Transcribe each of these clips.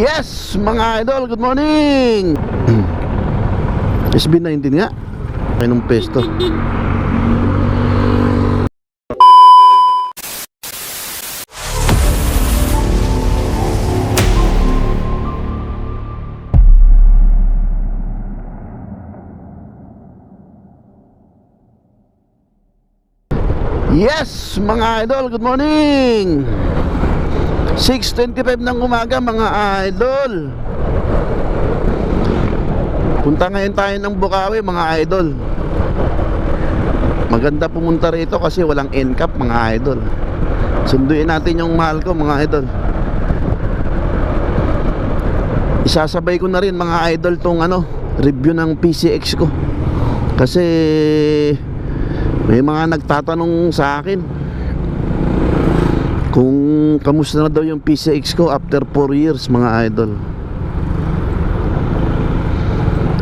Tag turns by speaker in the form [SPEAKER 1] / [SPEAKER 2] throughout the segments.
[SPEAKER 1] Yes, mga idol, good morning! SB19 nga. Ay nung pesto. Yes, mga idol, good morning! 6.25 ng umaga mga idol. Punta ngayon tayo ng Bukawi mga idol. Maganda pumunta rito kasi walang NCAP mga idol. Sunduin natin yung mahal ko mga idol. Isasabay ko na rin mga idol tong ano Review ng PCX ko. Kasi May mga nagtatanong sa akin kung kamusta na daw yung PCX ko after 4 years mga idol.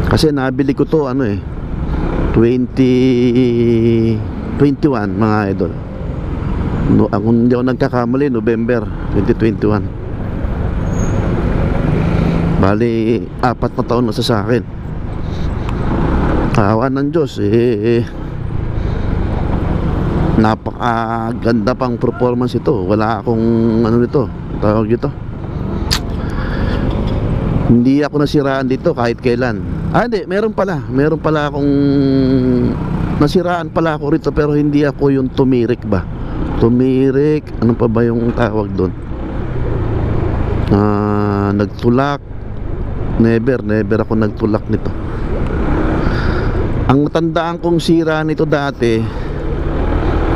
[SPEAKER 1] Kasi nabili ko to ano eh 20 21 mga idol. No, kung hindi ako nagkakamali November 2021 bali apat na taon na sa akin. Kawan ng Diyos eh napakaganda pang performance ito. Wala akong ano dito tawag dito. Hindi ako nasiraan dito kahit kailan. Ah hindi meron pala. Meron pala akong nasiraan pala ako rito pero hindi ako yung tumirik ba? Tumirik ano pa ba yung tawag doon ah nagtulak. Never never ako nagtulak nito. Ang natandaan kong sira nito dati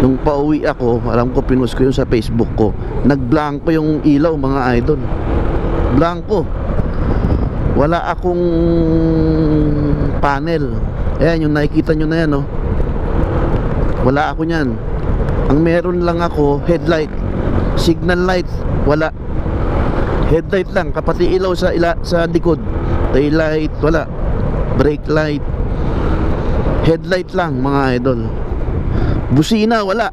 [SPEAKER 1] Nung pauwi ako, alam ko pinost ko yun sa Facebook ko. Nagblanko yung ilaw mga idol. Blanko. Wala akong panel. Ayan, yung nakikita nyo na yan, no? Wala ako nyan. Ang meron lang ako, headlight. Signal light, wala. Headlight lang, kapati ilaw sa ila, sa likod. Daylight, wala. Brake light. Headlight lang, mga idol. Busina, wala.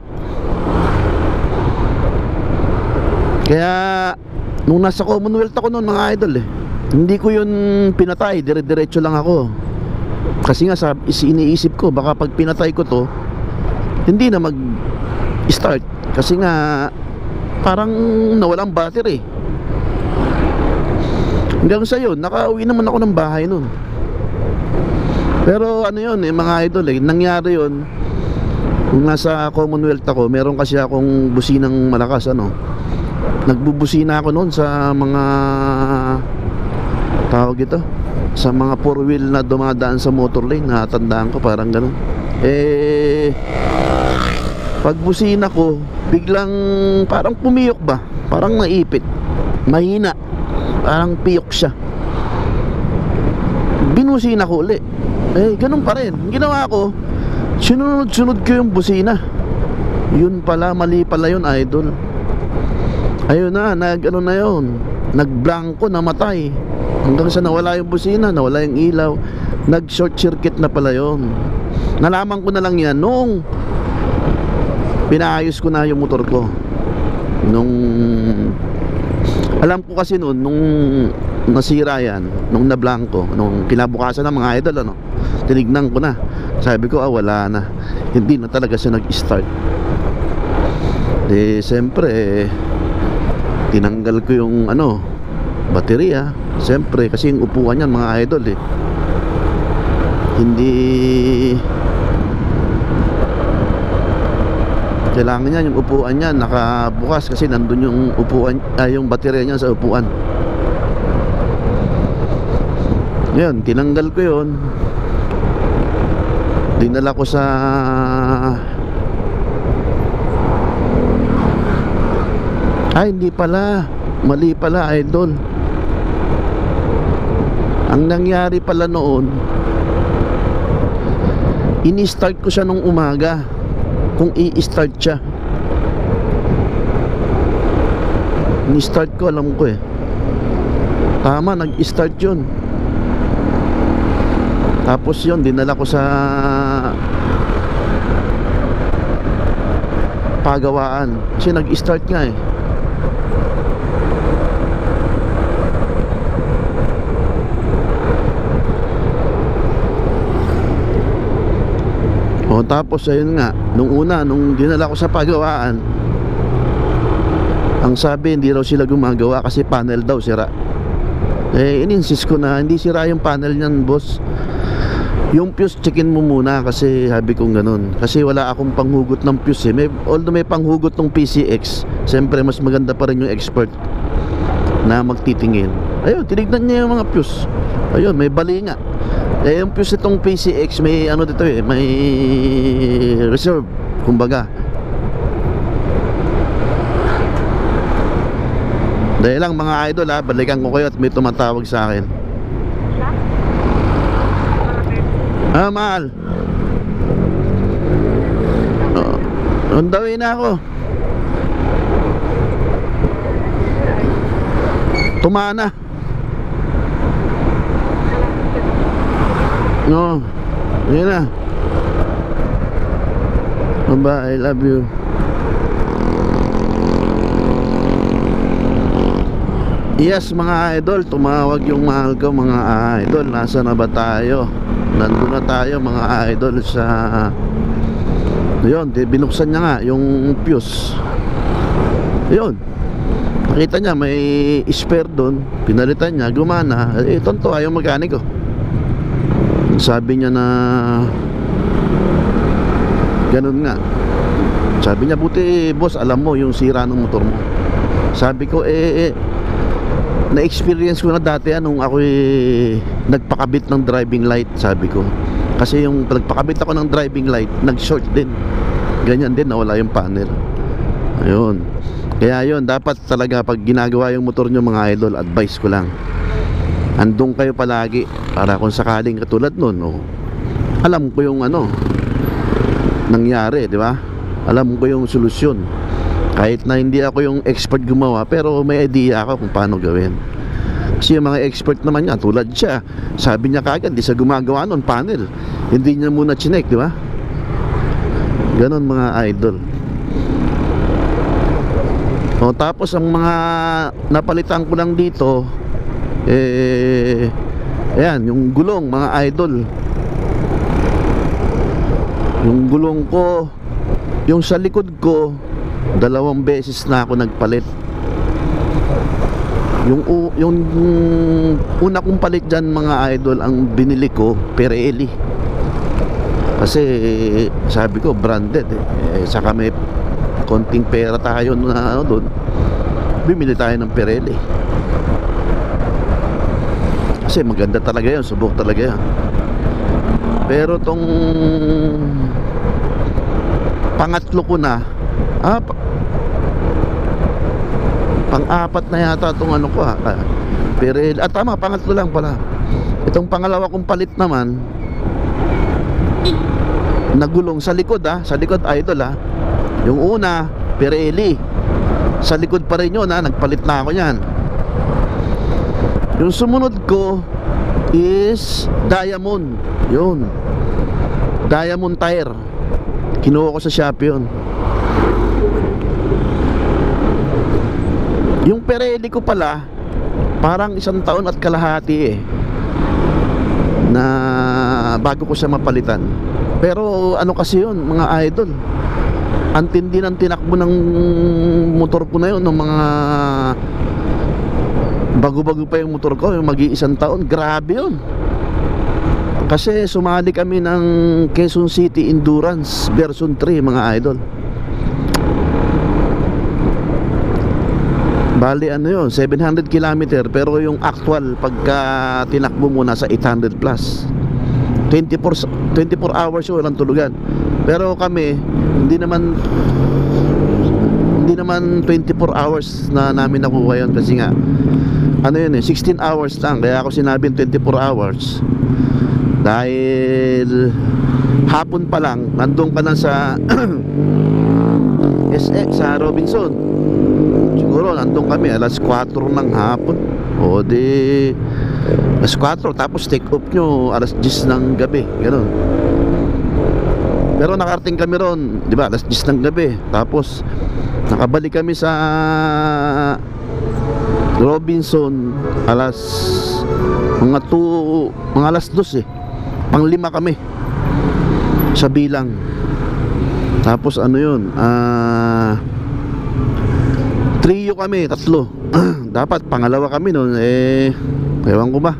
[SPEAKER 1] Kaya, nung nasa Commonwealth ako noon, mga idol eh, hindi ko yun pinatay, dire-diretso lang ako. Kasi nga, sa, is- iniisip ko, baka pag pinatay ko to, hindi na mag-start. Kasi nga, parang nawalang battery. Hanggang sa yun, nakauwi naman ako ng bahay noon. Pero ano yun eh, mga idol eh, nangyari yun, Nasa Commonwealth ako, meron kasi akong businang malakas ano. Nagbubusina ako noon sa mga tawag ito, sa mga four wheel na dumadaan sa motor lane, natandaan ko parang ganun. Eh pag busina ko, biglang parang pumiyok ba? Parang naipit. Mahina. Parang piyok siya. Binusina ko uli. Eh, ganun pa rin. Ginawa ko, Sinunod-sunod ko yung busina. Yun pala, mali pala yun idol. Ayun na, nag ano na yun? Nagblanko, namatay. Hanggang sa nawala yung busina, nawala yung ilaw Nag short circuit na pala yun. Nalaman ko na lang yan Nung Pinaayos ko na yung motor ko. Nung Alam ko kasi noon Nung nasira yan Nung nablangko Nung kinabukasan ng mga idol ano Tinignan ko na sabi ko, ah wala na. Hindi na talaga siya nag-start. Eh, siyempre, tinanggal ko yung ano, baterya. Siyempre, kasi yung upuan niyan, mga idol eh. Hindi... Kailangan niya yung upuan niya nakabukas kasi nandun yung upuan ay yung baterya niya sa upuan. Yun, tinanggal ko yun dinala ko sa ay hindi pala. Mali pala idol. Ang nangyari pala noon ini-start ko siya nung umaga kung i-start siya. Ni-start ko alam ko eh. Tama nag-start yun. Tapos yun, dinala ko sa pagawaan. Kasi nag-start nga eh. O tapos ayun nga nung una nung dinala ko sa pagawaan ang sabi hindi raw sila gumagawa kasi panel daw sira. Eh ininsist ko na hindi sira yung panel niyan boss. Yung fuse, checkin mo muna kasi sabi kong ganun. Kasi wala akong panghugot ng fuse eh. May, although may panghugot ng PCX, siyempre mas maganda pa rin yung expert na magtitingin. Ayun, tinignan niya yung mga fuse. Ayun, may bali nga. Eh, yung fuse itong PCX, may ano dito eh, may reserve, kumbaga. Dahil lang mga idol ha, balikan ko kayo at may tumatawag sa akin. Ah, mahal. Oh, on the na. Tumana. No. Yun na. Bye, I love you. Yes mga idol, tumawag yung mahal ko mga idol Nasa na ba tayo? Nandun na tayo mga idol sa Yun, binuksan niya nga yung fuse. Yun. Nakita niya may spare doon Pinalitan niya, gumana. Eh, tonto, yung mekaniko. Sabi niya na Ganun nga. Sabi niya, buti boss, alam mo yung sira ng motor mo. Sabi ko, eh, eh na-experience ko na dati anong ako nagpakabit ng driving light sabi ko. Kasi yung nagpakabit ako ng driving light nag-short din. Ganyan din nawala yung panel. Ayun. Kaya yun dapat talaga pag ginagawa yung motor nyo mga idol advice ko lang. Andong kayo palagi para kung sakaling katulad nun oh, alam ko yung ano nangyari di ba? Alam ko yung solusyon kahit na hindi ako yung expert gumawa pero may idea ako kung paano gawin. Kasi yung mga expert naman yan tulad siya sabi niya kagad di sa gumagawa nun panel. Hindi niya muna chinek di ba? Ganon mga idol. O tapos ang mga napalitan ko lang dito eh ayan yung gulong mga idol. Yung gulong ko yung sa likod ko dalawang beses na ako nagpalit. Yung yung una kong palit dyan mga idol ang binili ko Pirelli. Kasi sabi ko branded eh, eh saka may konting pera tayo na ano doon bimili tayo ng Pirelli. Kasi maganda talaga yun subok talaga yan pero tong pangatlo ko na ah, pa- pang-apat na yata itong ano ko ah, ah Pirelli, ah tama, pangatlo lang pala. Itong pangalawa kong palit naman nagulong sa likod ah, sa likod idol ah yung una, Pirelli. Sa likod pa rin yun ah, nagpalit na ako yan. Yung sumunod ko is Diamond. Yun. Diamond tire. Kinuha ko sa Shopee yun Yung Pirelli ko pala Parang isang taon at kalahati eh Na bago ko siya mapalitan. Pero ano kasi yun mga idol Ang tindi ng tinakbo ng motor ko na yun Ng mga Bago-bago pa yung motor ko Yung mag-iisang taon Grabe yun. Kasi sumali kami ng Quezon City Endurance Version 3 mga idol Bali ano yun, 700 km pero yung actual pagka tinakbo mo nasa 800 plus. 24 24 hours yun walang tulugan. Pero kami hindi naman hindi naman 24 hours na namin nakuha yun kasi nga ano yun eh 16 hours lang kaya ako sinabing 24 hours dahil hapon pa lang nandun ka na sa SX sa Robinson siguro nandun kami alas 4 ng hapon. O di alas 4 tapos take off nyo alas 10 ng gabi ganun. Pero nakarating kami ron di ba alas 10 ng gabi. Tapos nakabalik kami sa Robinson alas mga 2 mga alas 2 eh. Pang lima kami sa bilang. Tapos ano yun, ah... trio kami, tatlo. Dapat pangalawa kami noon, eh... Ewan ko ba.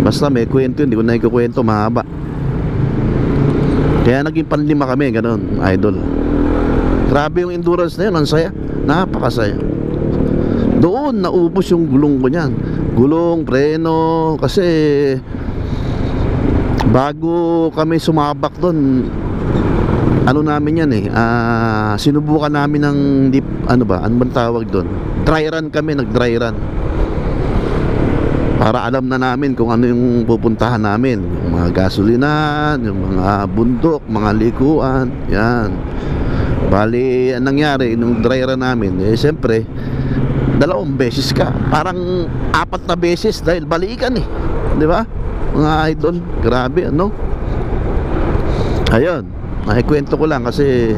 [SPEAKER 1] Basta may kwento yun, hindi ko na ikukwento, mahaba. Kaya naging panlima kami, ganun, idol. Grabe yung endurance na yun, ang saya. Napakasaya. Doon, naubos yung gulong ko niyan. Gulong, preno, kasi bago kami sumabak doon, ano namin yan eh, ah, sinubukan namin ng deep, ano ba, ano bang tawag doon? Dry run kami, nag dry run. Para alam na namin kung ano yung pupuntahan namin. Yung mga gasolinahan, yung mga bundok, mga likuan, yan. Bali, ang nangyari, nung dry run namin, eh, siyempre, dalawang beses ka. Parang apat na beses dahil balikan eh. Di ba? Mga idol, grabe, ano? Ayun, nakikwento ko lang kasi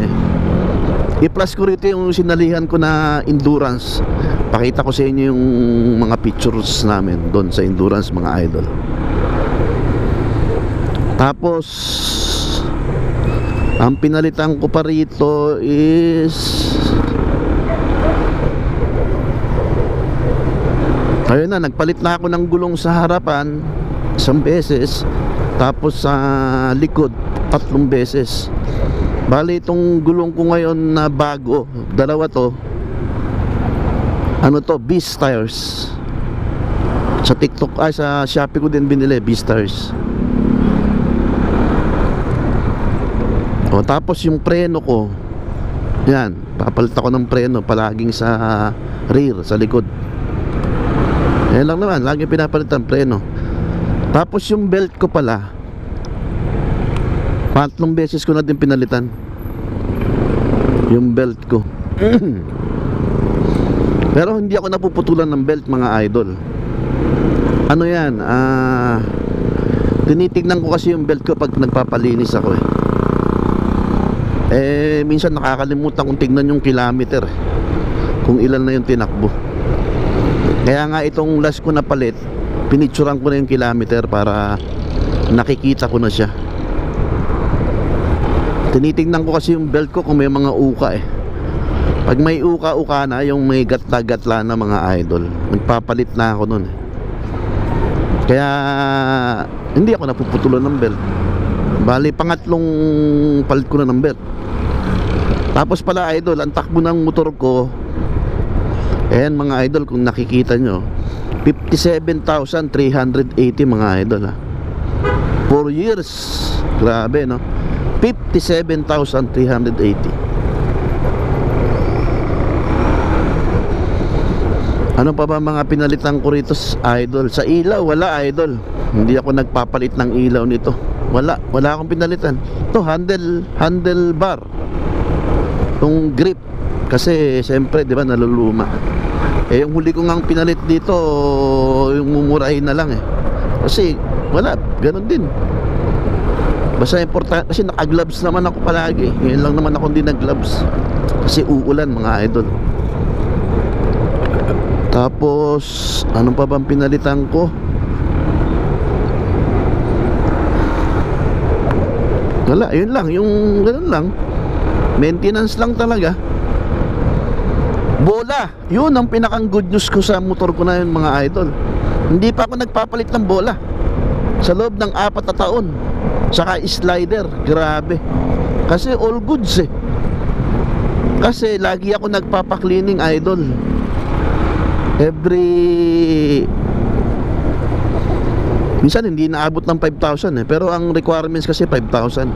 [SPEAKER 1] i-plus ko rito yung sinalihan ko na endurance. Pakita ko sa inyo yung mga pictures namin doon sa endurance mga idol. Tapos ang pinalitan ko pa rito is Ayun na, nagpalit na ako ng gulong sa harapan isang beses tapos sa likod tatlong beses. Bali itong gulong ko ngayon na bago, dalawa to. Ano to? Beast tires. Sa TikTok ay sa Shopee ko din binili Beast tires. O tapos yung preno ko. Yan, papalit ako ng preno palaging sa rear, sa likod. Yan lang naman, lagi pinapalit ang preno. Tapos yung belt ko pala, tatlong beses ko na din pinalitan. Yung belt ko. Pero hindi ako napuputulan ng belt mga idol. Ano yan? Ah, tinitignan ko kasi yung belt ko pag nagpapalinis ako eh. Eh, minsan nakakalimutan kong tignan yung kilometer. eh. Kung ilan na yung tinakbo. Kaya nga itong last ko na palit, pinicturan ko na yung kilometer para nakikita ko na siya. Tinitingnan ko kasi yung belt ko kung may mga uka eh. Pag may uka-uka na, yung may gatla-gatla na mga idol, nagpapalit na ako nun eh. Kaya hindi ako napuputulan ng belt. Bali, pangatlong palit ko na ng belt. Tapos pala idol, ang takbo ng motor ko, Ayan mga idol kung nakikita nyo 57,380 mga idol ha 4 years Grabe no 57,380 Ano pa ba mga pinalitan ko rito idol? Sa ilaw wala idol. Hindi ako nagpapalit ng ilaw nito. Wala, wala akong pinalitan. Ito handle, handlebar Itong grip. Kasi siyempre di ba naluluma. Eh, yung huli ko ngang pinalit dito, yung mumurahin na lang eh. Kasi, wala, ganun din. Basta important, kasi naka-gloves naman ako palagi. Ngayon lang naman ako hindi nag-gloves. Kasi uulan mga idol. Tapos, ano pa bang pinalitan ko? Wala, yun lang, yung ganun lang. Maintenance lang talaga. Bola, yun ang pinakang good news ko sa motor ko na yun mga idol. Hindi pa ako nagpapalit ng bola. Sa loob ng apat na taon. Saka slider, grabe. Kasi all goods eh. Kasi lagi ako nagpapaklining idol. Every Minsan hindi naabot ng 5,000 eh. Pero ang requirements kasi 5,000.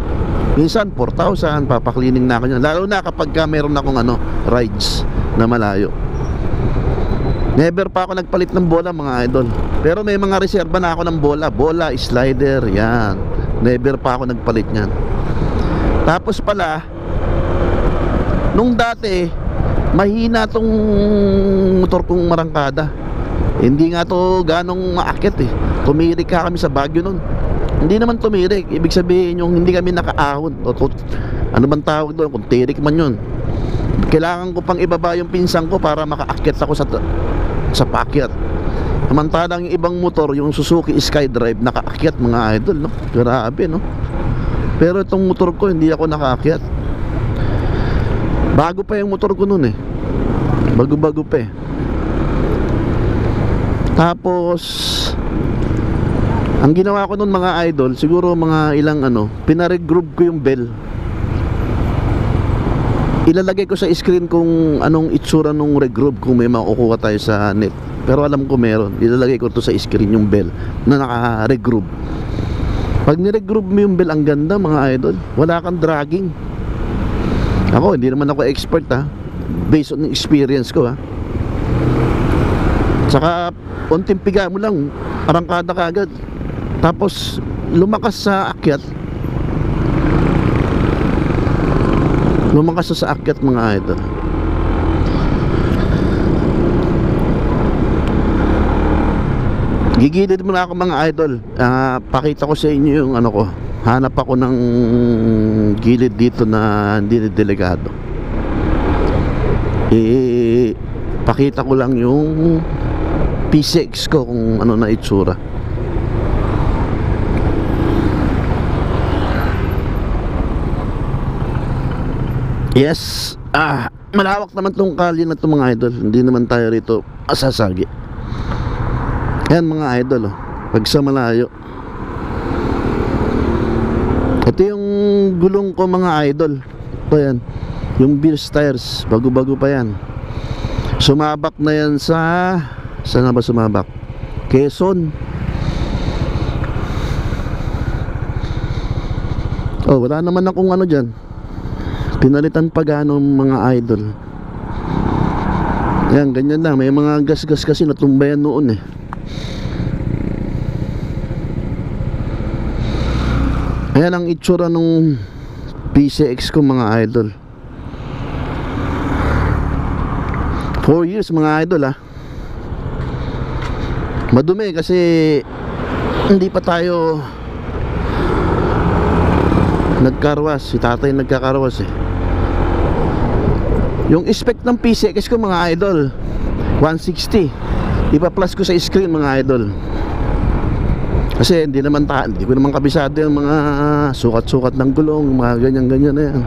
[SPEAKER 1] Minsan 4,000, papaklining na ako niyan. Lalo na kapag ka meron akong ano, rides na malayo. Never pa ako nagpalit ng bola mga idol. Pero may mga reserba na ako ng bola. Bola, slider, yan. Never pa ako nagpalit niyan. Tapos pala, nung dati, mahina tong motor kong marangkada. Hindi nga to ganong maakyat eh. Tumirik ka kami sa Baguio nun. Hindi naman tumirik. Ibig sabihin yung hindi kami nakaahon. O, o, ano man tawag doon? Kung tirik man yun. Kailangan ko pang ibaba yung pinsang ko para makaakyat ako sa sa paakyat. Samantalang ibang motor, yung Suzuki Skydrive, nakaakyat mga idol, no? Grabe, no? Pero itong motor ko, hindi ako nakaakyat. Bago pa yung motor ko nun eh. Bago-bago pa eh. Tapos ang ginawa ko nun mga idol, siguro mga ilang ano, pinaregroup ko yung bell. Ilalagay ko sa screen kung anong itsura nung regroup kung may makukuha tayo sa net. Pero alam ko meron. Ilalagay ko to sa screen yung bell na naka-regroup. Pag niregroup mo yung bell, ang ganda mga idol. Wala kang dragging. Ako, hindi naman ako expert ha. Based on experience ko ha. Tsaka, unting piga mo lang, arangkada ka agad. Tapos, lumakas sa akyat. Lumakas sa akyat mga idol. Gigilid muna ako mga idol. Ah, pakita ko sa inyo yung ano ko. Hanap ako ng gilid dito na hindi na delikado. Eh, pakita ko lang yung P6 ko kung ano na itsura. Yes. Ah, malawak naman tong kali na to mga idol. Hindi naman tayo rito asasagi. Yan mga idol oh. Pag sa malayo. Ito yung gulong ko mga idol. Ito yan. Yung Beers tires. Bago-bago pa yan. Sumabak na yan sa... Saan na ba sumabak? Quezon. Oh, wala naman akong ano dyan. Pinalitan pa gano mga idol. Yan, ganyan lang. May mga gas-gas kasi natumbayan noon eh. Ayan ang itsura nung PCX ko mga idol. 4 years mga idol ah. Madumi kasi hindi pa tayo nagkarwas si tatay nagkakarwas eh. Yung spec ng PCX ko mga idol 160 ipa-plus ko sa screen mga idol kasi hindi naman ta hindi ko naman kabisado yung mga sukat-sukat ng gulong, mga ganyan-ganyan na yan.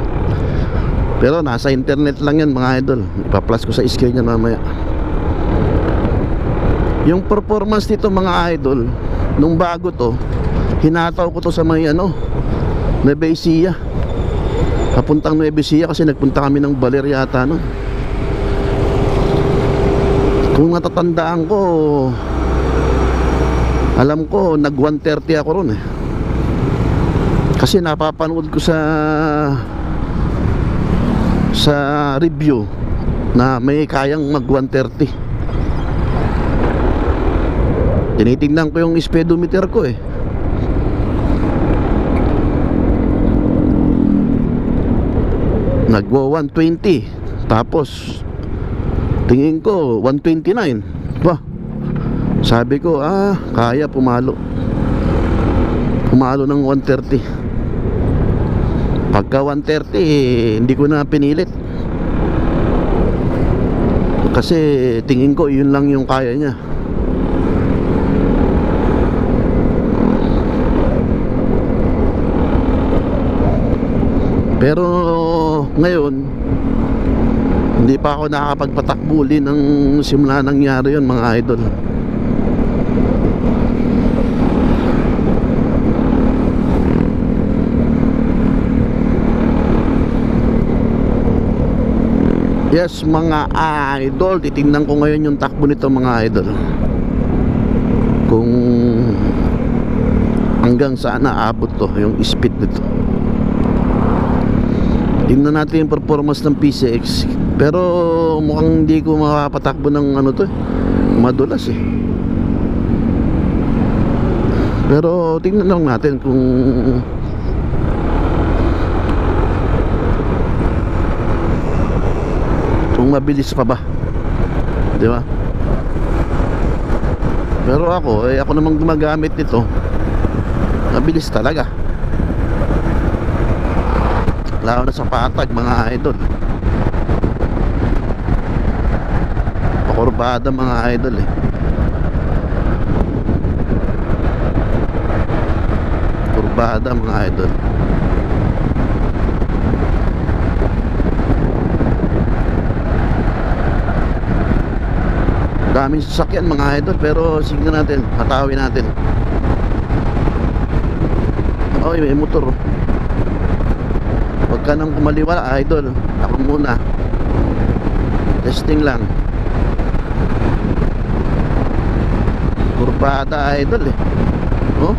[SPEAKER 1] Pero nasa internet lang yan mga idol. Ipa-plus ko sa screen yan mamaya. Yung performance nito mga idol, nung bago to, hinataw ko to sa may ano, Nueva Ecija. Papuntang Nueva Ecija kasi nagpunta kami ng Baler yata no. Kung natatandaan ko, alam ko nag 130 ako ron eh. Kasi napapanood ko sa sa review na may kayang mag 130 tinitingnan ko yung speedometer ko eh. Nagwo 120 tapos tingin ko 129 ba sabi ko, ah, kaya pumalo. Pumalo ng 130. Pagka 130, eh, hindi ko na pinilit. Kasi tingin ko yun lang yung kaya niya. Pero ngayon, hindi pa ako nakakapagpatakbuli ng simula nangyari yun mga idol. Yes mga idol Titingnan ko ngayon yung takbo nito mga idol. Kung Hanggang saan naabot to Yung speed nito. Tingnan natin yung performance ng PCX Pero mukhang hindi ko makapatakbo ng ano to eh. Madulas eh. Pero tingnan lang natin kung kung mabilis pa ba? Di ba? Pero ako eh ako namang gumagamit nito. Mabilis talaga. Lalo na sa patag mga idol. Pakurbada mga idol eh. Kurbada mga idol daming sasakyan mga idol pero sige natin hatawin natin Oy, may motor. Huwag ka nang kumaliwa, idol. Ako muna. Testing lang. Kurbada, idol eh. Oh?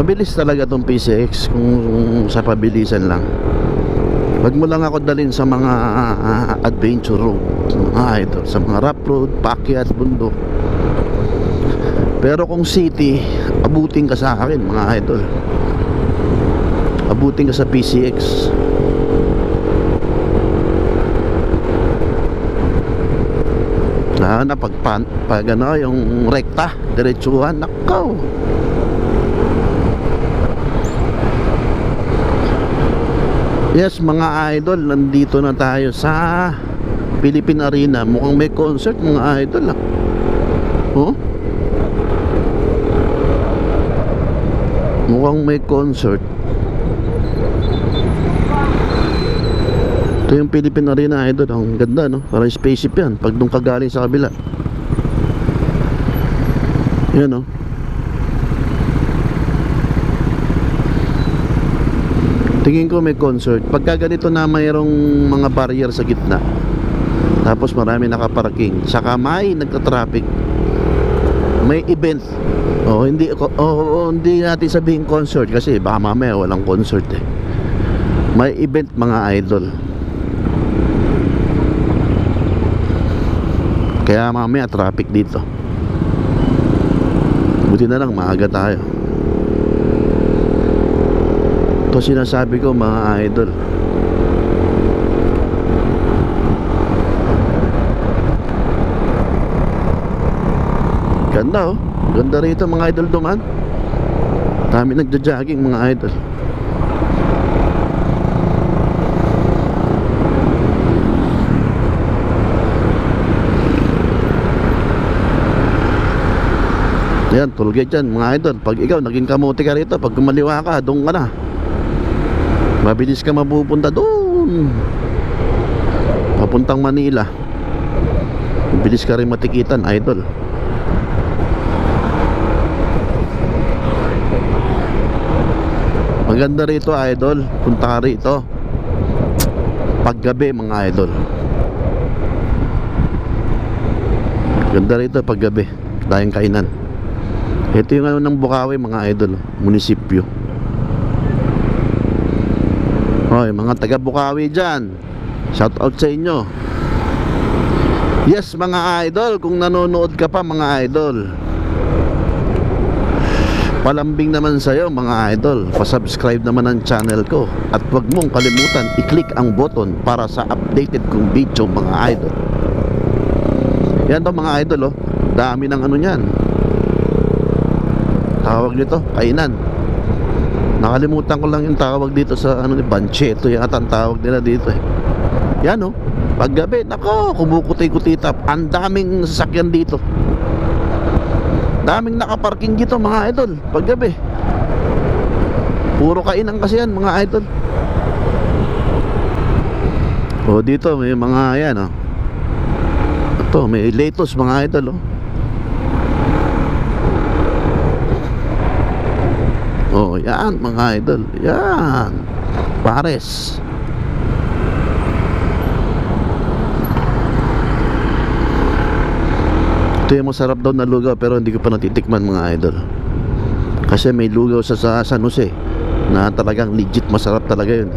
[SPEAKER 1] Mabilis talaga tong PCX kung, kung sa pabilisan lang. Wag mo lang ako dalhin sa mga ah, adventure road, mga idol, sa mga rough road, pakyat, bundok. Pero kung city, abutin ka sa akin, mga idol. Abutin ka sa PCX. Lalo na pag, pan, pag ano, yung rekta, diretsuhan, nakaw. Yes, mga idol, nandito na tayo sa Philippine Arena. Mukhang may concert, mga idol. Ah. Oh? Mukhang may concert. Ito yung Philippine Arena, idol. Ang ganda, no? Parang spaceship yan. Pag nung kagaling sa kabila. Yan, no? Tingin ko may concert. Pagka ganito na mayroong mga barrier sa gitna. Tapos marami nakaparking. Saka may nagka-traffic. May event. Oh, hindi oh, hindi natin sabihin concert kasi baka mamaya walang concert eh. May event mga idol. Kaya mamaya traffic dito. Buti na lang maaga tayo. Ito sinasabi ko mga idol? Ganda oh. Ganda rito mga idol duman. Dami nagja-jogging mga idol. Yan, tollgate yan mga idol. Pag ikaw naging kamote ka rito Pag kumaliwa ka, doon ka na Mabilis ka mapupunta doon. Papuntang Manila. Mabilis ka rin matikitan, idol. Maganda rito, idol. Punta ka rito. Paggabi, mga idol. Ganda rito, paggabi. Dahing kainan. Ito yung ano ng Bukawi, mga idol. Munisipyo Hoy, mga taga Bukawi dyan. Shout out sa inyo. Yes mga idol Kung nanonood ka pa mga idol. Palambing naman sa'yo mga idol. Pasubscribe naman ang channel ko. At wag mong kalimutan I-click ang button Para sa updated kong video mga idol. Yan to mga idol oh. Dami ng ano nyan Tawag nito Kainan Nakalimutan ko lang yung tawag dito sa ano ni Bancheto yata ang tawag nila dito eh. Yan oh. Paggabi, nako, kumukuti-kutitap. Ang daming sasakyan dito. Daming nakaparking dito mga idol. Paggabi. Puro kainan kasi yan mga idol. Oh, dito may mga yan oh. Ito, may lettuce mga idol oh. Oh, yan mga idol. Yan. Pares. Ito yung masarap daw na lugaw pero hindi ko pa natitikman mga idol. Kasi may lugaw sa, sa San Jose na talagang legit masarap talaga yun.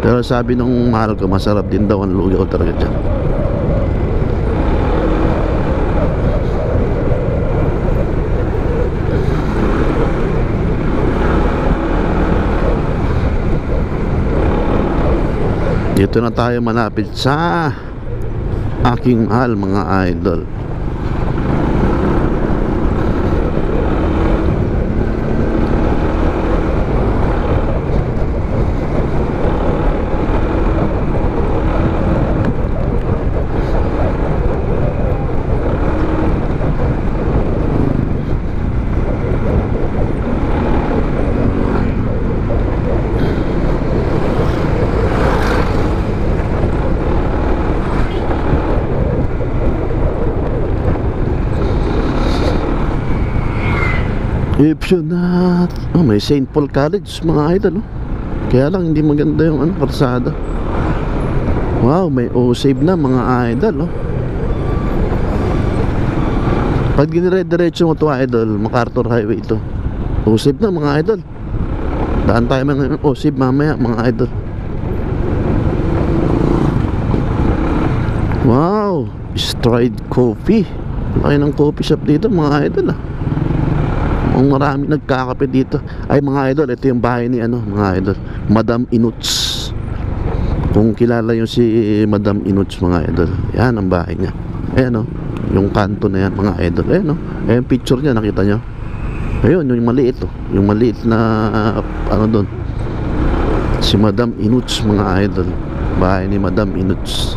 [SPEAKER 1] Pero sabi nung mahal ko masarap din daw ang lugaw talaga dyan. Dito na tayo malapit sa aking mahal mga idol. Egyptian na oh, may St. Paul College mga idol oh. Kaya lang hindi maganda yung ano, karsada Wow, may O-save na mga idol oh. Pag ginire-diretso mo to idol, MacArthur Highway ito O-save na mga idol Daan tayo mga O-save mamaya mga idol Wow, Stride Coffee Laki ng coffee shop dito mga idol ah ang marami nagkakape dito. Ay mga idol ito yung bahay ni ano mga idol Madam Inuts. Kung kilala yung si Madam Inuts mga idol yan ang bahay niya. Ayan o yung kanto na yan mga idol. Ayan o ayan picture niya nakita nyo? Ayun yung maliit o yung maliit na ano doon si Madam Inuts mga idol bahay ni Madam Inuts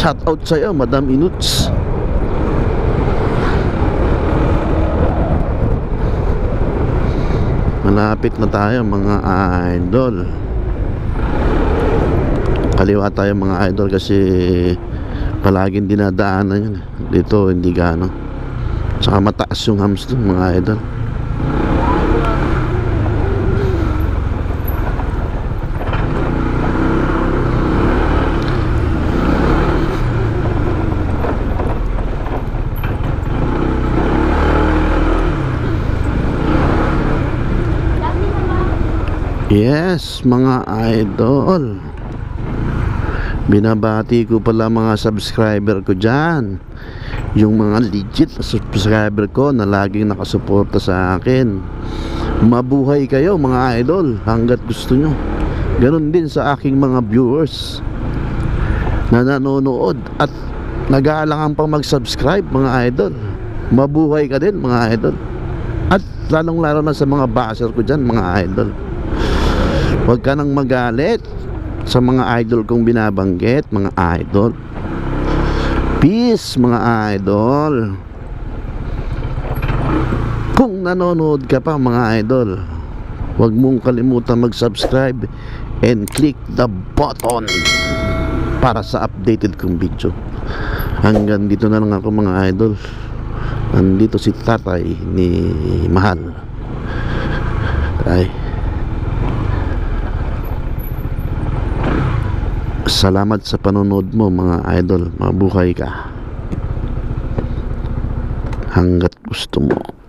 [SPEAKER 1] Shout out sa'yo, Madam Inuts. Malapit na tayo mga idol. Kaliwa tayo mga idol kasi palaging dinadaanan yun. Dito hindi gaano. Tsaka mataas yung hams dun mga idol. Yes, mga idol. Binabati ko pala mga subscriber ko dyan. Yung mga legit subscriber ko na laging nakasuporta sa akin. Mabuhay kayo mga idol hanggat gusto nyo. Ganon din sa aking mga viewers na nanonood at nag-aalangan pang mag-subscribe mga idol. Mabuhay ka din mga idol. At lalong lalo na sa mga basher ko dyan mga idol. Huwag ka nang magalit sa mga idol kong binabanggit, mga idol. Peace, mga idol. Kung nanonood ka pa, mga idol, huwag mong kalimutan mag-subscribe and click the button para sa updated kong video. Hanggang dito na lang ako, mga idol. Nandito si tatay ni Mahal. Ay. Salamat sa panonood mo mga idol. Mabuhay ka. Hanggat gusto mo.